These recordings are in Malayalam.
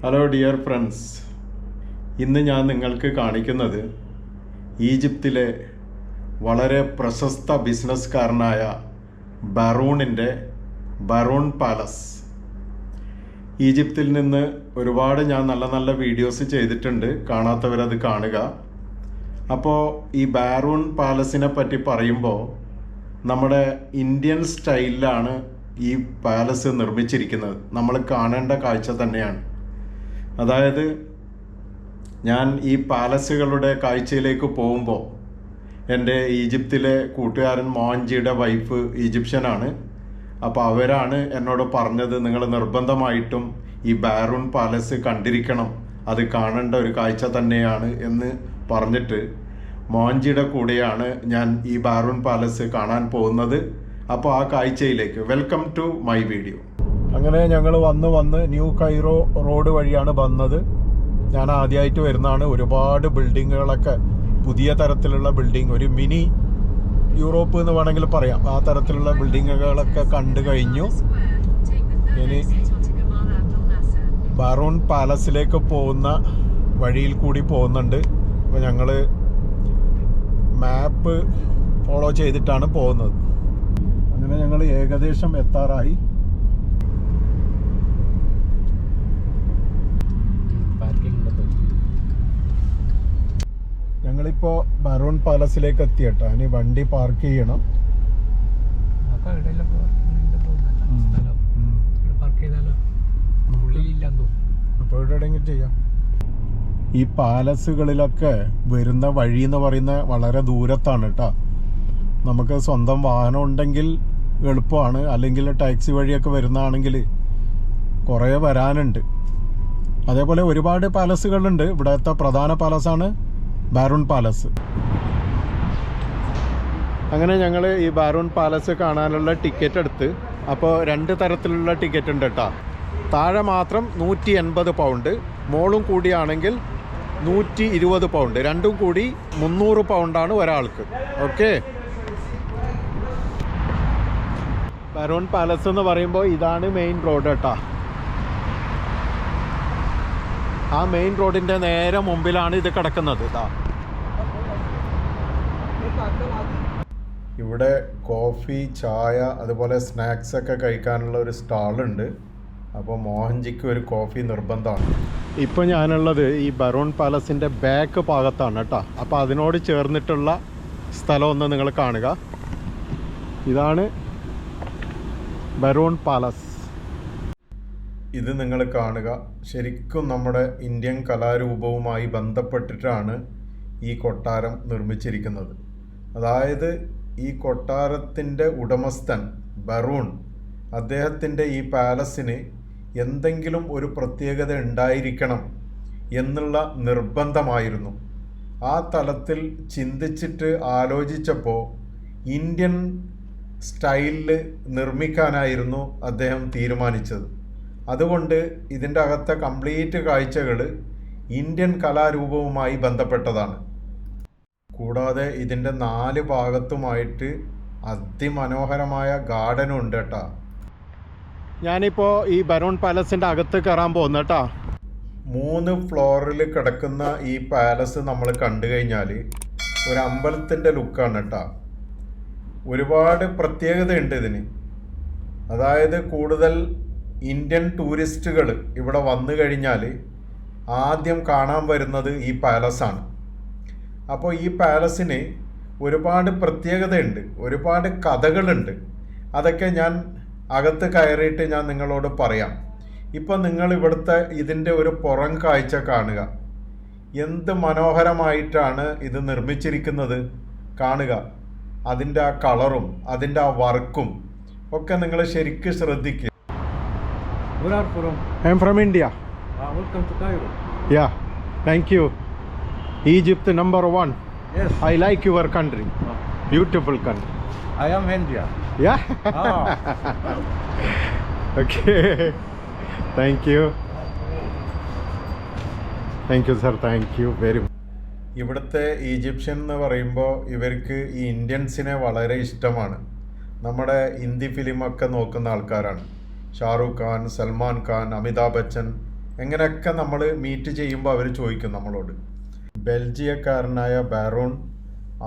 ഹലോ ഡിയർ ഫ്രണ്ട്സ് ഇന്ന് ഞാൻ നിങ്ങൾക്ക് കാണിക്കുന്നത് ഈജിപ്തിലെ വളരെ പ്രശസ്ത ബിസിനസ്സുകാരനായ ബറൂണിന്റെ ബറൂൺ പാലസ്. ഈജിപ്തിൽ നിന്ന് ഒരുപാട് ഞാൻ നല്ല നല്ല വീഡിയോസ് ചെയ്തിട്ടുണ്ട്. കാണാത്തവരത് കാണുക. അപ്പോൾ ഈ ബാറൂൺ പാലസിനെ പറ്റി പറയുമ്പോൾ നമ്മുടെ ഇന്ത്യൻ സ്റ്റൈലിലാണ് ഈ പാലസ് നിർമ്മിച്ചിരിക്കുന്നത്. നമ്മൾ കാണേണ്ട കാഴ്ച തന്നെയാണ്. അതായത് ഞാൻ ഈ പാലസുകളുടെ കാഴ്ചയിലേക്ക് പോകുമ്പോൾ എന്റെ ഈജിപ്തിലെ കൂട്ടുകാരൻ മോഹൻജിയുടെ വൈഫ് ഈജിപ്ഷ്യനാണ്. അപ്പോൾ അവരാണ് എന്നോട് പറഞ്ഞത് നിങ്ങൾ നിർബന്ധമായിട്ടും ഈ ബാറൂൺ പാലസ് കണ്ടിരിക്കണം. അത് കാണേണ്ട ഒരു കാഴ്ച തന്നെയാണ് എന്ന് പറഞ്ഞിട്ട് മോഹൻജിയുടെ കൂടെയാണ് ഞാൻ ഈ ബാറൂൺ പാലസ് കാണാൻ പോകുന്നത്. അപ്പോൾ ആ കാഴ്ചയിലേക്ക്. Welcome to my video. അങ്ങനെ ഞങ്ങൾ വന്ന് വന്ന് ന്യൂ കൈറോ റോഡ് വഴിയാണ് വന്നത്. ഞാൻ ആദ്യമായിട്ട് വരുന്നതാണ്. ഒരുപാട് ബിൽഡിങ്ങുകളൊക്കെ പുതിയ തരത്തിലുള്ള ബിൽഡിംഗ് ഒരു മിനി യൂറോപ്പ് എന്ന് വേണമെങ്കിൽ പറയാം. ആ തരത്തിലുള്ള ബിൽഡിങ്ങുകളൊക്കെ കണ്ടു കഴിഞ്ഞു. ഇനി ബാറൂൺ പാലസിലേക്ക് പോകുന്ന വഴിയിൽ കൂടി പോകുന്നുണ്ട്. അപ്പോൾ ഞങ്ങൾ മാപ്പ് ഫോളോ ചെയ്തിട്ടാണ് പോകുന്നത്. അങ്ങനെ ഞങ്ങൾ ഏകദേശം എത്താറായി പാർക്കിംഗ് ഉണ്ടോ ഞങ്ങളിപ്പോൾ ബറൂൺ പാലസിലേക്ക് എത്തിയട്ടോ ഇനി വണ്ടി പാർക്ക് ചെയ്യണം. അപ്പോൾ ഇവിടെ എവിടെയെങ്കിലും ചെയ്യാം. ഈ പാലസുകളിലൊക്കെ വരുന്ന വഴി എന്ന് പറയുന്ന വളരെ ദൂരത്താണ് കേട്ടോ നമുക്ക് സ്വന്തം വാഹനം ഉണ്ടെങ്കിൽ എളുപ്പമാണ്. അല്ലെങ്കിൽ ടാക്സി വഴിയൊക്കെ വരുന്നതാണെങ്കിൽ കുറേ വരാനുണ്ട്. അതേപോലെ ഒരുപാട് പാലസുകളുണ്ട് ഇവിടുത്തെ പ്രധാന പാലസാണ് ബാറൂൺ പാലസ്. അങ്ങനെ ഞങ്ങൾ ഈ ബാരൂൺ പാലസ് കാണാനുള്ള ടിക്കറ്റ് എടുത്ത് അപ്പോൾ രണ്ട് തരത്തിലുള്ള ടിക്കറ്റ് ഉണ്ട് കേട്ടോ താഴെ മാത്രം നൂറ്റി എൺപത് പൗണ്ട് മോളും കൂടിയാണെങ്കിൽ നൂറ്റി ഇരുപത് പൗണ്ട്. രണ്ടും കൂടി മുന്നൂറ് പൗണ്ടാണ് ഒരാൾക്ക്. ഓക്കെ? ബരോൺ പാലസ് എന്ന് പറയുമ്പോൾ ഇതാണ് മെയിൻ റോഡ് കേട്ടോ ആ മെയിൻ റോഡിന്റെ നേരെ മുമ്പിലാണ് ഇത് കിടക്കുന്നത് ഇതാ ഇവിടെ കോഫി ചായ അതുപോലെ സ്നാക്സ് ഒക്കെ കഴിക്കാനുള്ള ഒരു സ്റ്റാളുണ്ട്. അപ്പോൾ മോഹൻജിക്ക് ഒരു കോഫി നിർബന്ധമാണ്. ഇപ്പോൾ ഞാനുള്ളത് ഈ ബറോൺ പാലസിന്റെ ബാക്ക് ഭാഗത്താണ് കേട്ടോ. അപ്പോൾ അതിനോട് ചേർന്നിട്ടുള്ള സ്ഥലം ഒന്ന് നിങ്ങൾ കാണുക. ഇതാണ് ബറോൺ പാലസ്. ഇത് നിങ്ങൾ കാണുക. ശരിക്കും നമ്മുടെ ഇന്ത്യൻ കലാരൂപവുമായി ബന്ധപ്പെട്ടിട്ടാണ് ഈ കൊട്ടാരം നിർമ്മിച്ചിരിക്കുന്നത്. അതായത് ഈ കൊട്ടാരത്തിന്റെ ഉടമസ്ഥൻ ബറൂൺ അദ്ദേഹത്തിന്റെ ഈ പാലസിന് എന്തെങ്കിലും ഒരു പ്രത്യേകത ഉണ്ടായിരിക്കണം എന്നുള്ള നിർബന്ധമായിരുന്നു. ആ തലത്തിൽ ചിന്തിച്ചിട്ട് ആലോചിച്ചപ്പോൾ ഇന്ത്യൻ സ്റ്റൈലിൽ നിർമ്മിക്കാനായിരുന്നു അദ്ദേഹം തീരുമാനിച്ചത്. അതുകൊണ്ട് ഇതിന്റെ അകത്തെ കംപ്ലീറ്റ് കാഴ്ചകൾ ഇന്ത്യൻ കലാരൂപവുമായി ബന്ധപ്പെട്ടതാണ്. കൂടാതെ ഇതിന്റെ നാല് ഭാഗത്തുമായിട്ട് അതിമനോഹരമായ ഗാർഡനും ഉണ്ട് കേട്ടോ ഞാനിപ്പോൾ ഈ ബരോൺ പാലസിന്റെ അകത്ത് കയറാൻ പോകുന്നു കേട്ടോ മൂന്ന് ഫ്ലോറിൽ കിടക്കുന്ന ഈ പാലസ് നമ്മൾ കണ്ടു കഴിഞ്ഞാൽ ഒരു അമ്പലത്തിന്റെ ലുക്കാണ് കേട്ടോ ഒരുപാട് പ്രത്യേകതയുണ്ട് ഇതിന്. അതായത് കൂടുതൽ ഇന്ത്യൻ ടൂറിസ്റ്റുകൾ ഇവിടെ വന്നു കഴിഞ്ഞാൽ ആദ്യം കാണാൻ വരുന്നത് ഈ പാലസാണ്. അപ്പോൾ ഈ പാലസിന് ഒരുപാട് പ്രത്യേകതയുണ്ട് ഒരുപാട് കഥകളുണ്ട്. അതൊക്കെ ഞാൻ അകത്ത് കയറിയിട്ട് ഞാൻ നിങ്ങളോട് പറയാം. ഇപ്പം നിങ്ങൾ ഇവിടുത്തെ ഇതിന്റെ ഒരു പുറം കാഴ്ച കാണുക. എന്ത് മനോഹരമായിട്ടാണ് ഇത് നിർമ്മിച്ചിരിക്കുന്നത് കാണുക. അതിന്റെ ആ കളറും അതിന്റെ ആ വർക്കും ഒക്കെ നിങ്ങൾ ശരിക്കും ശ്രദ്ധിക്കുക. Where are from? I am from India Uh, welcome to Cairo. Yeah thank you Egypt number one Yes. I like your country Uh, beautiful country I am India. Yeah Ah. Okay thank you thank you sir thank you very ഇവിടുത്തെ ഈജിപ്ഷ്യൻ എന്ന് പറയുമ്പോൾ ഇവർക്ക് ഈ ഇന്ത്യൻസിനെ വളരെ ഇഷ്ടമാണ്. നമ്മുടെ ഹിന്ദി ഫിലിമൊക്കെ നോക്കുന്ന ആൾക്കാരാണ്. ഷാറൂഖ് ഖാൻ സൽമാൻ ഖാൻ അമിതാഭ് ബച്ചൻ എങ്ങനെയൊക്കെ നമ്മൾ മീറ്റ് ചെയ്യുമ്പോൾ അവർ ചോദിക്കും നമ്മളോട്. ബെൽജിയക്കാരനായ ബാറോൺ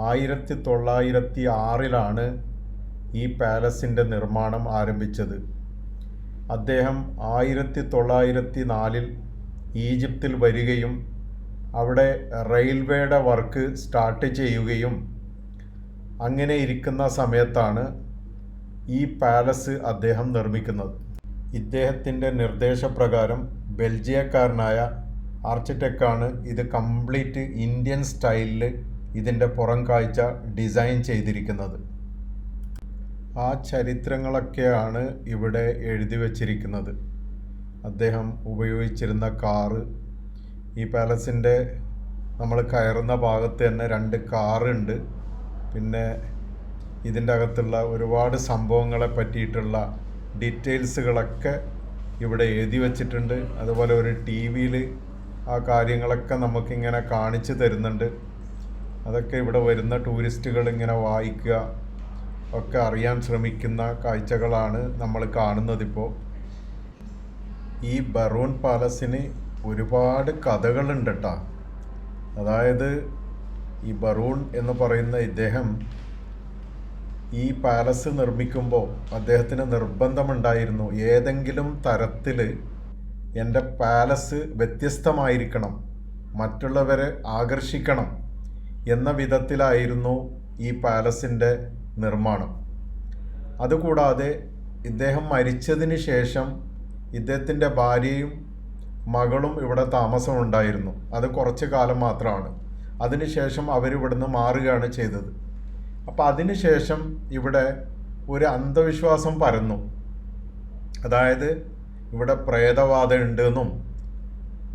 ആയിരത്തി തൊള്ളായിരത്തി ആറിലാണ് ഈ പാലസിന്റെ നിർമ്മാണം ആരംഭിച്ചത്. അദ്ദേഹം ആയിരത്തി തൊള്ളായിരത്തി നാലിൽ ഈജിപ്തിൽ വരികയും അവിടെ റെയിൽവേയുടെ വർക്ക് സ്റ്റാർട്ട് ചെയ്യുകയും അങ്ങനെ ഇരിക്കുന്ന സമയത്താണ് ഈ പാലസ് അദ്ദേഹം നിർമ്മിക്കുന്നത്. ഇദ്ദേഹത്തിന്റെ നിർദ്ദേശപ്രകാരം ബെൽജിയക്കാരനായ ആർക്കിടെക്റ്റാണ് ഇത് കംപ്ലീറ്റ് ഇന്ത്യൻ സ്റ്റൈലിൽ ഇതിന്റെ പുറം കാഴ്ച ഡിസൈൻ ചെയ്തിരിക്കുന്നത്. ആ ചരിത്രങ്ങളൊക്കെയാണ് ഇവിടെ എഴുതി വച്ചിരിക്കുന്നത്. അദ്ദേഹം ഉപയോഗിച്ചിരുന്ന കാറ്. ഈ പാലസിന്റെ നമ്മൾ കയറുന്ന ഭാഗത്ത് തന്നെ രണ്ട് കാറുണ്ട്. പിന്നെ ഇതിന്റെ അകത്തുള്ള ഒരുപാട് സംഭവങ്ങളെ പറ്റിയിട്ടുള്ള ഡീറ്റെയിൽസുകളൊക്കെ ഇവിടെ എഴുതി വച്ചിട്ടുണ്ട്. അതുപോലെ ഒരു ടി വിയിൽ ആ കാര്യങ്ങളൊക്കെ നമുക്കിങ്ങനെ കാണിച്ചു തരുന്നുണ്ട്. അതൊക്കെ ഇവിടെ വരുന്ന ടൂറിസ്റ്റുകൾ ഇങ്ങനെ വായിക്കുക ഒക്കെ അറിയാൻ ശ്രമിക്കുന്ന കാഴ്ചകളാണ് നമ്മൾ കാണുന്നതിപ്പോൾ ഈ ബറൂൺ പാലസിന് ഒരുപാട് കഥകളുണ്ട് കേട്ടോ അതായത് ഈ ബറൂൺ എന്ന് പറയുന്ന ഇദ്ദേഹം ഈ പാലസ് നിർമ്മിക്കുമ്പോൾ അദ്ദേഹത്തിന് നിർബന്ധമുണ്ടായിരുന്നു. ഏതെങ്കിലും തരത്തിൽ എന്റെ പാലസ് വ്യത്യസ്തമായിരിക്കണം മറ്റുള്ളവരെ ആകർഷിക്കണം എന്ന വിധത്തിലായിരുന്നു ഈ പാലസിന്റെ നിർമ്മാണം. അതുകൂടാതെ ഇദ്ദേഹം മരിച്ചതിന് ശേഷം ഇദ്ദേഹത്തിന്റെ ഭാര്യയും മകളും ഇവിടെ താമസമുണ്ടായിരുന്നു. അത് കുറച്ച് കാലം മാത്രമാണ്. അതിനുശേഷം അവരിവിടുന്ന് മാറുകയാണ് ചെയ്തത്. അപ്പോൾ അതിനുശേഷം ഇവിടെ ഒരു അന്ധവിശ്വാസം പരന്നു. അതായത് ഇവിടെ പ്രേതബാധ ഉണ്ട് എന്നും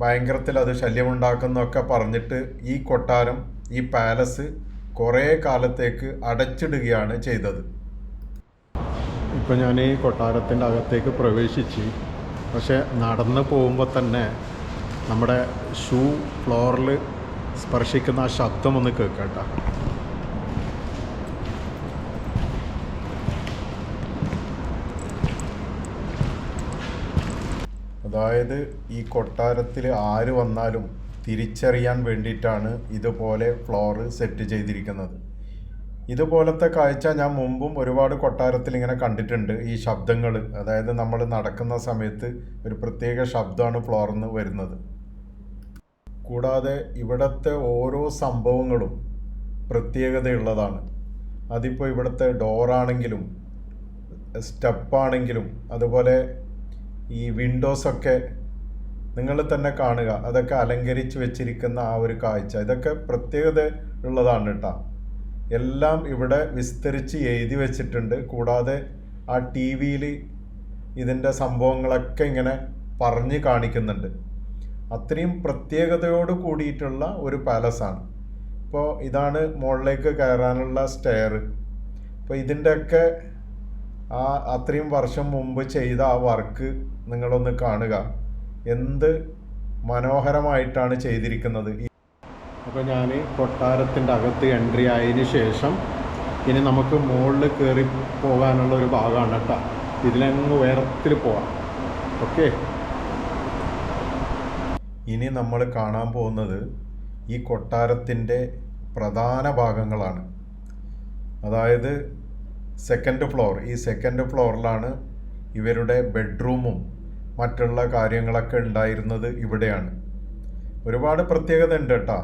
ഭയങ്കരത്തിൽ അത് ശല്യമുണ്ടാക്കുന്നൊക്കെ പറഞ്ഞിട്ട് ഈ കൊട്ടാരം ഈ പാലസ് കുറേ കാലത്തേക്ക് അടച്ചിടുകയാണ് ചെയ്തത്. ഇപ്പം ഞാൻ ഈ കൊട്ടാരത്തിന്റെ അകത്തേക്ക് പ്രവേശിച്ച് പക്ഷെ നടന്ന് പോകുമ്പോൾ തന്നെ നമ്മുടെ ഷൂ ഫ്ലോറിൽ സ്പർശിക്കുന്ന ആ ശബ്ദം ഒന്ന് കേൾക്കട്ട അതായത് ഈ കൊട്ടാരത്തിൽ ആര് വന്നാലും തിരിച്ചറിയാൻ വേണ്ടിയിട്ടാണ് ഇതുപോലെ ഫ്ലോറ് സെറ്റ് ചെയ്തിരിക്കുന്നത്. ഇതുപോലത്തെ കാഴ്ച ഞാൻ മുമ്പും ഒരുപാട് കൊട്ടാരത്തിൽ ഇങ്ങനെ കണ്ടിട്ടുണ്ട് ഈ ശബ്ദങ്ങൾ അതായത് നമ്മൾ നടക്കുന്ന സമയത്ത് ഒരു പ്രത്യേക ശബ്ദമാണ് ഫ്ലോറിൽ നിന്ന് വരുന്നത്. കൂടാതെ ഇവിടുത്തെ ഓരോ സംഭവങ്ങളും പ്രത്യേകതയുള്ളതാണ്. അതിപ്പോൾ ഇവിടുത്തെ ഡോറാണെങ്കിലും സ്റ്റെപ്പാണെങ്കിലും അതുപോലെ ഈ വിൻഡോസൊക്കെ നിങ്ങൾ തന്നെ കാണുക. അതൊക്കെ അലങ്കരിച്ച് വെച്ചിരിക്കുന്ന ആ ഒരു കാഴ്ച. ഇതൊക്കെ പ്രത്യേകത ഉള്ളതാണ് കേട്ടോ. എല്ലാം ഇവിടെ വിസ്തരിച്ച് എഴുതി വെച്ചിട്ടുണ്ട്. കൂടാതെ ആ ടി വിയിൽ ഇതിന്റെ സംഭവങ്ങളൊക്കെ ഇങ്ങനെ പറഞ്ഞ് കാണിക്കുന്നുണ്ട്. അത്രയും പ്രത്യേകതയോട് കൂടിയിട്ടുള്ള ഒരു പാലസാണ് ഇപ്പോൾ ഇതാണ് മുകളിലേക്ക് കയറാനുള്ള സ്റ്റെയർ ഇപ്പോൾ ഇതിന്റെയൊക്കെ ആ അത്രയും വർഷം മുമ്പ് ചെയ്ത ആ വർക്ക് നിങ്ങളൊന്ന് കാണുക. എന്ത് മനോഹരമായിട്ടാണ് ചെയ്തിരിക്കുന്നത്? അപ്പോൾ ഞാൻ കൊട്ടാരത്തിന്റെ അകത്ത് എൻട്രി ആയതിനു ശേഷം ഇനി നമുക്ക് മുകളിൽ കയറി പോകാനുള്ള ഒരു ഭാഗമാണ് കേട്ടോ. ഇതിലങ്ങ് ഉയരത്തിൽ പോവാം. ഓക്കെ? ഇനി നമ്മൾ കാണാൻ പോകുന്നത് ഈ കൊട്ടാരത്തിന്റെ പ്രധാന ഭാഗങ്ങളാണ്. അതായത് സെക്കൻഡ് ഫ്ലോർ ഈ സെക്കൻഡ് ഫ്ലോറിലാണ് ഇവരുടെ ബെഡ്റൂമും മറ്റുള്ള കാര്യങ്ങളൊക്കെ ഉണ്ടായിരുന്നത് ഇവിടെയാണ്. ഒരുപാട് പ്രത്യേകത ഉണ്ട് കേട്ടോ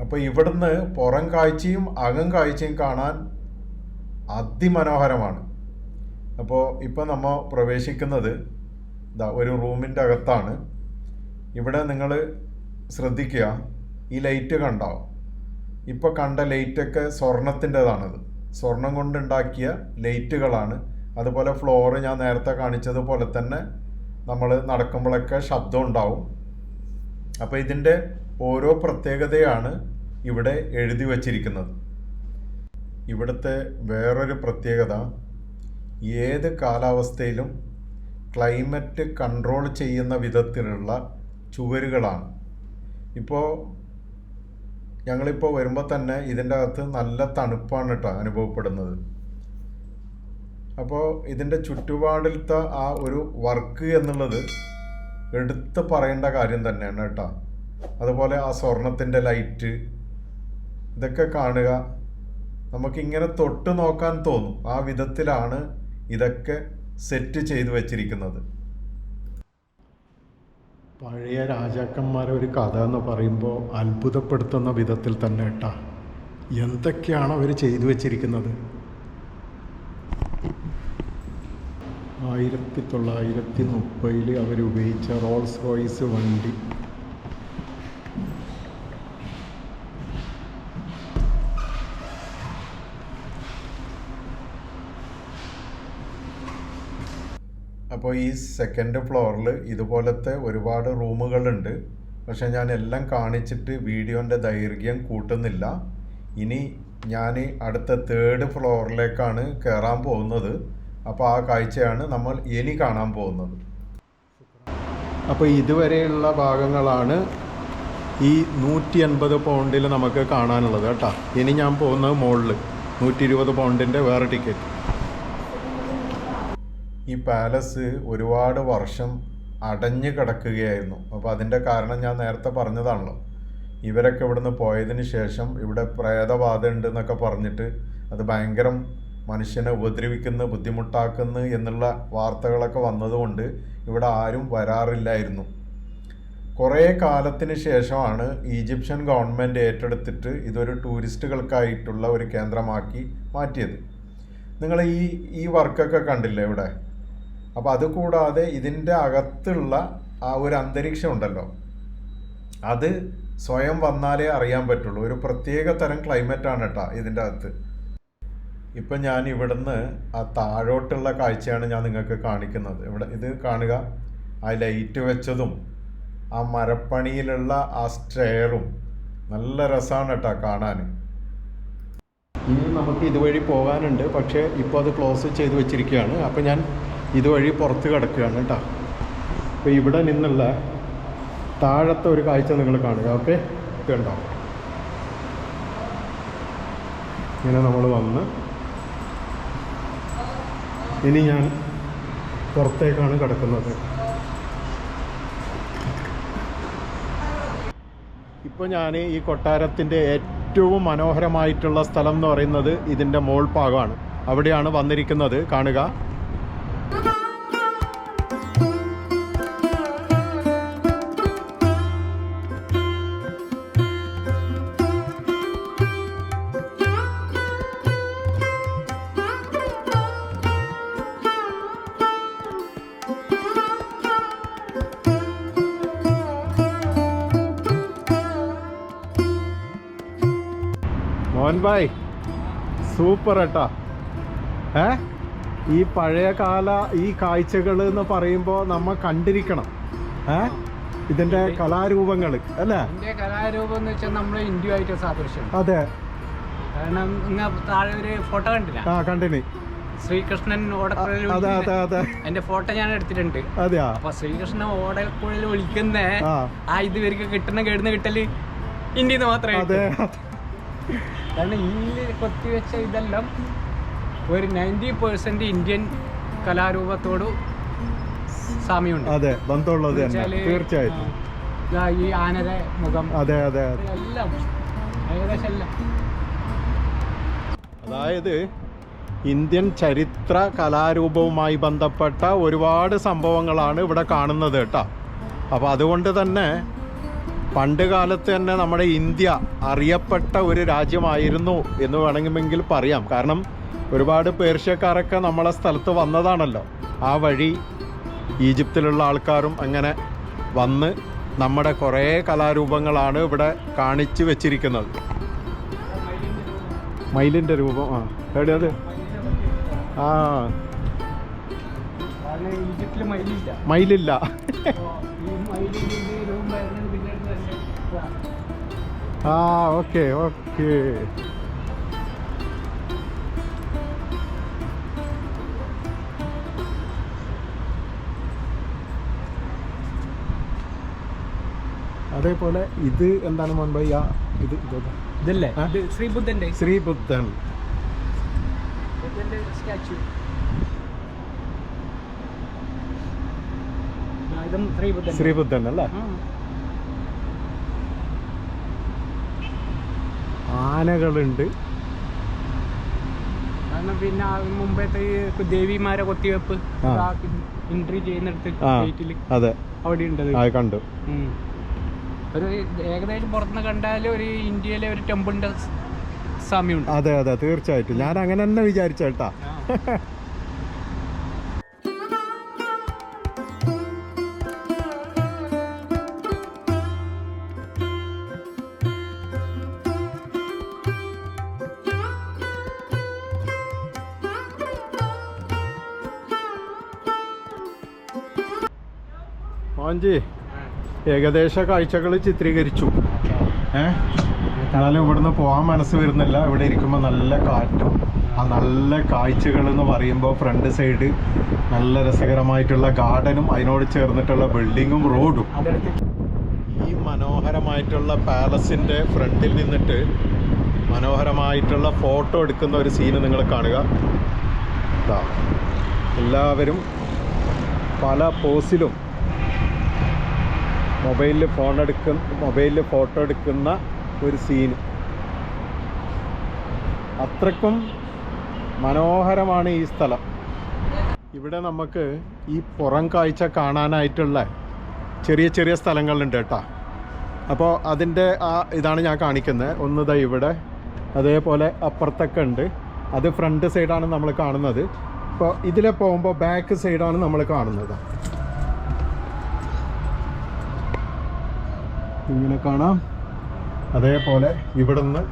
അപ്പോൾ ഇവിടുന്ന് പുറം കാഴ്ചയും അകം കാഴ്ചയും കാണാൻ അതിമനോഹരമാണ്. അപ്പോൾ ഇപ്പോൾ നമ്മൾ പ്രവേശിക്കുന്നത് ഇതാ ഒരു റൂമിന്റെ അകത്താണ്. ഇവിടെ നിങ്ങൾ ശ്രദ്ധിക്കുക ഈ ലൈറ്റ് കണ്ടോ? ഇപ്പോൾ കണ്ട ലൈറ്റൊക്കെ സ്വർണത്തിന്റെതാണത്. സ്വർണം കൊണ്ടുണ്ടാക്കിയ ലൈറ്റുകളാണ്. അതുപോലെ ഫ്ലോറ് ഞാൻ നേരത്തെ കാണിച്ചതുപോലെ തന്നെ നമ്മൾ നടക്കുമ്പോഴൊക്കെ ശബ്ദം ഉണ്ടാവും. അപ്പോൾ ഇതിന്റെ ഓരോ പ്രത്യേകതയാണ് ഇവിടെ എഴുതി വച്ചിരിക്കുന്നത്. ഇവിടുത്തെ വേറൊരു പ്രത്യേകത ഏത് കാലാവസ്ഥയിലും ക്ലൈമറ്റ് കൺട്രോൾ ചെയ്യുന്ന വിധത്തിലുള്ള ചുവരുകളാണ്. ഇപ്പോൾ ഞങ്ങളിപ്പോൾ വരുമ്പോൾ തന്നെ ഇതിന്റെ അകത്ത് നല്ല തണുപ്പാണ് കേട്ടോ അനുഭവപ്പെടുന്നത്. അപ്പോൾ ഇതിന്റെ ചുറ്റുപാടിലത്തെ ആ ഒരു വർക്ക് എന്നുള്ളത് എടുത്ത് പറയേണ്ട കാര്യം തന്നെയാണ് കേട്ടോ. അതുപോലെ ആ സ്വർണത്തിന്റെ ലൈറ്റ് ഇതൊക്കെ കാണുക. നമുക്കിങ്ങനെ തൊട്ട് നോക്കാൻ തോന്നും. ആ വിധത്തിലാണ് ഇതൊക്കെ സെറ്റ് ചെയ്തു വച്ചിരിക്കുന്നത്. പഴയ രാജാക്കന്മാരെ ഒരു കഥ എന്ന് പറയുമ്പോൾ അത്ഭുതപ്പെടുത്തുന്ന വിധത്തിൽ തന്നെ കേട്ടാ. എന്തൊക്കെയാണ് അവർ ചെയ്തു വച്ചിരിക്കുന്നത്? ആയിരത്തി തൊള്ളായിരത്തി മുപ്പതിൽ അവരുപയോഗിച്ച റോൾസ് റോയ്സ് വണ്ടി. അപ്പോൾ ഈ സെക്കൻഡ് ഫ്ലോറിൽ ഇതുപോലത്തെ ഒരുപാട് റൂമുകളുണ്ട്. പക്ഷെ ഞാൻ എല്ലാം കാണിച്ചിട്ട് വീഡിയോന്റെ ദൈർഘ്യം കൂട്ടുന്നില്ല. ഇനി ഞാൻ അടുത്ത തേർഡ് ഫ്ലോറിലേക്കാണ് കയറാൻ പോകുന്നത്. അപ്പോൾ ആ കാഴ്ചയാണ് നമ്മൾ ഇനി കാണാൻ പോകുന്നത്. അപ്പോൾ ഇതുവരെയുള്ള ഭാഗങ്ങളാണ് ഈ നൂറ്റി അൻപത് പൗണ്ടിൽ നമുക്ക് കാണാനുള്ളത് കേട്ടോ. ഇനി ഞാൻ പോകുന്നത് മുകളിൽ നൂറ്റി ഇരുപത് പൗണ്ടിന്റെ വേറെ ടിക്കറ്റ് ഈ പാലസ് ഒരുപാട് വർഷം അടഞ്ഞു കിടക്കുകയായിരുന്നു. അപ്പോൾ അതിന്റെ കാരണം ഞാൻ നേരത്തെ പറഞ്ഞതാണല്ലോ. ഇവരൊക്കെ ഇവിടുന്ന് പോയതിന് ശേഷം ഇവിടെ പ്രേതബാധ ഉണ്ട് എന്നൊക്കെ പറഞ്ഞിട്ട് അത് ഭയങ്കരം മനുഷ്യനെ ഉപദ്രവിക്കുന്നു ബുദ്ധിമുട്ടാക്കുന്നു എന്നുള്ള വാർത്തകളൊക്കെ വന്നതുകൊണ്ട് ഇവിടെ ആരും വരാറില്ലായിരുന്നു. കുറേ കാലത്തിന് ശേഷമാണ് ഈജിപ്ഷ്യൻ ഗവൺമെന്റ് ഏറ്റെടുത്തിട്ട് ഇതൊരു ടൂറിസ്റ്റുകൾക്കായിട്ടുള്ള ഒരു കേന്ദ്രമാക്കി മാറ്റിയത്. നിങ്ങൾ ഈ ഈ വർക്കൊക്കെ കണ്ടില്ലേ ഇവിടെ? അപ്പോൾ അതുകൂടാതെ ഇതിന്റെ അകത്തുള്ള ആ ഒരു അന്തരീക്ഷം ഉണ്ടല്ലോ. അത് സ്വയം വന്നാലേ അറിയാൻ പറ്റുള്ളൂ. ഒരു പ്രത്യേക തരം ക്ലൈമറ്റാണ് കേട്ടോ ഇതിന്റെ അകത്ത്. ഇപ്പം ഞാൻ ഇവിടുന്ന് ആ താഴോട്ടുള്ള കാഴ്ചയാണ് ഞാൻ നിങ്ങൾക്ക് കാണിക്കുന്നത്. ഇവിടെ ഇത് കാണുക. ആ ലൈറ്റ് വെച്ചതും ആ മരപ്പണിയിലുള്ള ആ സ്റ്റെയറും നല്ല രസമാണ് കേട്ടോ കാണാൻ. ഇനി നമുക്ക് ഇതുവഴി പോകാനുണ്ട്. പക്ഷേ ഇപ്പോൾ അത് ക്ലോസ് ചെയ്ത് വെച്ചിരിക്കുകയാണ്. അപ്പോൾ ഞാൻ ഇതുവഴി പുറത്ത് കിടക്കുകയാണ് കേട്ടോ. അപ്പോൾ ഇവിടെ നിന്നുള്ള താഴത്തെ ഒരു കാഴ്ച നിങ്ങൾ കാണുക ഓക്കെ? കണ്ടോ ഇങ്ങനെ നമ്മൾ വന്ന് ഇനി ഞാൻ പുറത്തേക്കാണ് കിടക്കുന്നത്. ഇപ്പോൾ ഞാൻ ഈ കൊട്ടാരത്തിന്റെ ഏറ്റവും മനോഹരമായിട്ടുള്ള സ്ഥലം എന്ന് പറയുന്നത് ഇതിന്റെ മോൾ ഭാഗമാണ്. അവിടെയാണ് വന്നിരിക്കുന്നത്. കാണുക. ഭായ് സൂപ്പർ കേട്ടോ ഏ? ഈ പഴയ കാല ഈ കാഴ്ചകൾ എന്ന് പറയുമ്പോൾ നമ്മ കണ്ടിരിക്കണം. ഏ? ഇതിന്റെ കലാരൂപങ്ങൾ അല്ലേ? കലാരൂപം എന്ന് വെച്ചാൽ ഇന്ത്യയുമായിട്ട് സാദൃശ്യം. അതെ. കാരണം ഇങ്ങ താഴെ ഒരു ഫോട്ടോ കണ്ടില്ല? ആ കണ്ടിനി. ശ്രീകൃഷ്ണൻ എന്റെ അതെ അതെ അതെ. അതിന്റെ ഫോട്ടോ ഞാൻ എടുത്തിട്ടുണ്ട്. അതെയാ? അപ്പൊ ശ്രീകൃഷ്ണൻ ഓടക്കുഴൽ വിളിക്കുന്ന ആ. ഇത് ഇവർക്ക് കിട്ടുന്ന കേടുന്ന കിട്ടൽ ഇന്ത്യന്ന് മാത്രമേ അതെ. കാരണം ഈ കൊത്തിവെച്ച ഇതെല്ലാം. ഒരു നയന്റി പേഴ്സന്റ് ഇന്ത്യൻ കലാരൂപത്തോട് സാമ്യമുണ്ട്. അതെ ബന്ധമുള്ളത് തീർച്ചയായിട്ടും. ഈ ആനയുടെ മുഖം. അതെ അതെ അതെ. എല്ലാം ഏകദേശം എല്ലാം. അതായത് ഇന്ത്യൻ ചരിത്ര കലാരൂപവുമായി ബന്ധപ്പെട്ട ഒരുപാട് സംഭവങ്ങളാണ് ഇവിടെ കാണുന്നത് കേട്ടോ. അപ്പോൾ അതുകൊണ്ട് തന്നെ പണ്ട് കാലത്ത് തന്നെ നമ്മുടെ ഇന്ത്യ അറിയപ്പെട്ട ഒരു രാജ്യമായിരുന്നു എന്ന് വേണമെങ്കിൽ പറയാം. കാരണം ഒരുപാട് പേർഷ്യക്കാരൊക്കെ നമ്മളെ സ്ഥലത്ത് വന്നതാണല്ലോ. ആ വഴി ഈജിപ്തിലുള്ള ആൾക്കാരും അങ്ങനെ വന്ന് നമ്മുടെ കുറേ കലാരൂപങ്ങളാണ് ഇവിടെ കാണിച്ചു വെച്ചിരിക്കുന്നത്. മയിലിന്റെ രൂപം ആ. എവിടെയത് ആ. മയിലില്ല. ആ ഓക്കെ ഓക്കെ. അതേപോലെ ഇത് എന്താണ് മുൻപ് ആ ഇത് ഇത് ഇതല്ലേ? ശ്രീബുദ്ധന്റെ ശ്രീബുദ്ധൻ. ശ്രീബുദ്ധൻ അല്ലേ? ആനകളുണ്ട്. കാരണം പിന്നെ മുമ്പത്തെ ദേവിമാരെ കൊത്തിവെപ്പ്. എൻട്രി ചെയ്യുന്നിടത്ത്. അതെ. അവിടെ ഉണ്ടത് കണ്ടു. ഒരു ഏകദേശം പുറത്തുനിന്ന് കണ്ടാൽ ഒരു ഇന്ത്യയിലെ ഒരു ടെമ്പിളിന്റെ സമയം അതെ അതെ തീർച്ചയായിട്ടും. ഞാൻ അങ്ങനെ തന്നെ വിചാരിച്ചേട്ടാ മോഞ്ചി ഏകദേശ കാഴ്ചകൾ ചിത്രീകരിച്ചു. ഏഹ് എന്നാലും ഇവിടുന്ന് പോകാൻ മനസ്സ് വരുന്നില്ല. ഇവിടെ ഇരിക്കുമ്പോൾ നല്ല കാറ്റും ആ നല്ല കാഴ്ചകൾ എന്ന് പറയുമ്പോൾ ഫ്രണ്ട് സൈഡ് നല്ല രസകരമായിട്ടുള്ള ഗാർഡനും അതിനോട് ചേർന്നിട്ടുള്ള ബിൽഡിങ്ങും റോഡും. ഈ മനോഹരമായിട്ടുള്ള പാലസിന്റെ ഫ്രണ്ടിൽ നിന്നിട്ട് മനോഹരമായിട്ടുള്ള ഫോട്ടോ എടുക്കുന്ന ഒരു സീന് നിങ്ങൾ കാണുക. എല്ലാവരും പല പോസിലും മൊബൈലിൽ ഫോൺ എടുക്കുന്ന മൊബൈലിൽ ഫോട്ടോ എടുക്കുന്ന ഒരു സീൻ അത്രക്കും മനോഹരമാണ് ഈ സ്ഥലം. ഇവിടെ നമുക്ക് ഈ പുറം കാഴ്ച കാണാനായിട്ടുള്ള ചെറിയ ചെറിയ സ്ഥലങ്ങളുണ്ട് കേട്ടോ. അപ്പോൾ അതിന്റെ ആ ഇതാണ് ഞാൻ കാണിക്കുന്നത് ഒന്ന് ദാ ഇവിടെ അതേപോലെ അപ്പുറത്തൊക്കെ ഉണ്ട്. അത് ഫ്രണ്ട് സൈഡാണ് നമ്മൾ കാണുന്നത്. ഇപ്പോൾ ഇതിലെ പോകുമ്പോൾ ബാക്ക് സൈഡാണ് നമ്മൾ കാണുന്നത്. ഇങ്ങനെ കാണാം. അതേപോലെ ഇവിടുന്ന്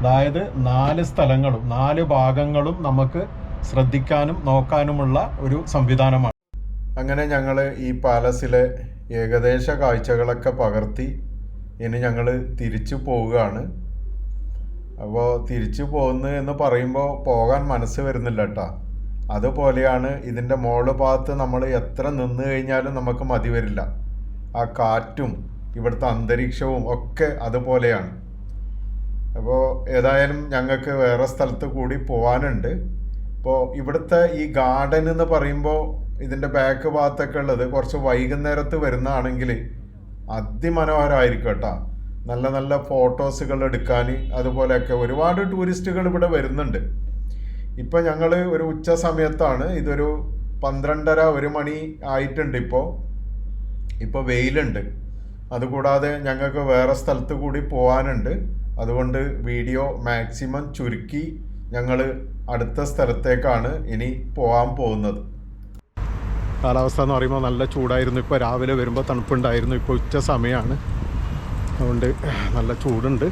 അതായത് നാല് സ്ഥലങ്ങളും നാല് ഭാഗങ്ങളും നമുക്ക് ശ്രദ്ധിക്കാനും നോക്കാനുമുള്ള ഒരു സംവിധാനമാണ്. അങ്ങനെ ഞങ്ങൾ ഈ പാലസിലെ ഏകദേശ കാഴ്ചകളൊക്കെ പകർത്തി ഇനി ഞങ്ങൾ തിരിച്ചു പോവുകയാണ്. അപ്പോൾ തിരിച്ചു പോകുന്നു എന്ന് പറയുമ്പോൾ പോകാൻ മനസ്സ് വരുന്നില്ല കേട്ടോ അതുപോലെയാണ് ഇതിന്റെ മോൾ ഭാഗത്ത് നമ്മൾ എത്ര നിന്ന് കഴിഞ്ഞാലും നമുക്ക് മതി വരില്ല. ആ കാറ്റും ഇവിടുത്തെ അന്തരീക്ഷവും ഒക്കെ അതുപോലെയാണ്. അപ്പോൾ ഏതായാലും ഞങ്ങൾക്ക് വേറെ സ്ഥലത്ത് കൂടി പോകാനുണ്ട് ഇപ്പോൾ ഇവിടുത്തെ ഈ ഗാർഡൻ എന്ന് പറയുമ്പോൾ ഇതിന്റെ ബാക്ക് ഭാഗത്തൊക്കെ ഉള്ളത് കുറച്ച് വൈകുന്നേരത്ത് വരുന്നതാണെങ്കിൽ അതിമനോഹരമായിരിക്കും കേട്ടോ. നല്ല നല്ല ഫോട്ടോസുകൾ എടുക്കാൻ അതുപോലെയൊക്കെ ഒരുപാട് ടൂറിസ്റ്റുകൾ ഇവിടെ വരുന്നുണ്ട്. ഇപ്പോൾ ഞങ്ങൾ ഒരു ഉച്ച സമയത്താണ് ഇതൊരു പന്ത്രണ്ടര ഒരു മണി ആയിട്ടുണ്ട് ഇപ്പോൾ ഇപ്പോൾ വെയിലുണ്ട്. അതുകൂടാതെ ഞങ്ങൾക്ക് വേറെ സ്ഥലത്ത് കൂടി പോകാനുണ്ട് അതുകൊണ്ട് വീഡിയോ മാക്സിമം ചുരുക്കി ഞങ്ങൾ അടുത്ത സ്ഥലത്തേക്കാണ് ഇനി പോകാൻ പോകുന്നത്. കാലാവസ്ഥ എന്ന് പറയുമ്പോൾ നല്ല ചൂടായിരുന്നു. ഇപ്പോൾ രാവിലെ വരുമ്പോൾ തണുപ്പുണ്ടായിരുന്നു. ഇപ്പോൾ ഉച്ച സമയമാണ് അതുകൊണ്ട് നല്ല ചൂടുണ്ട്.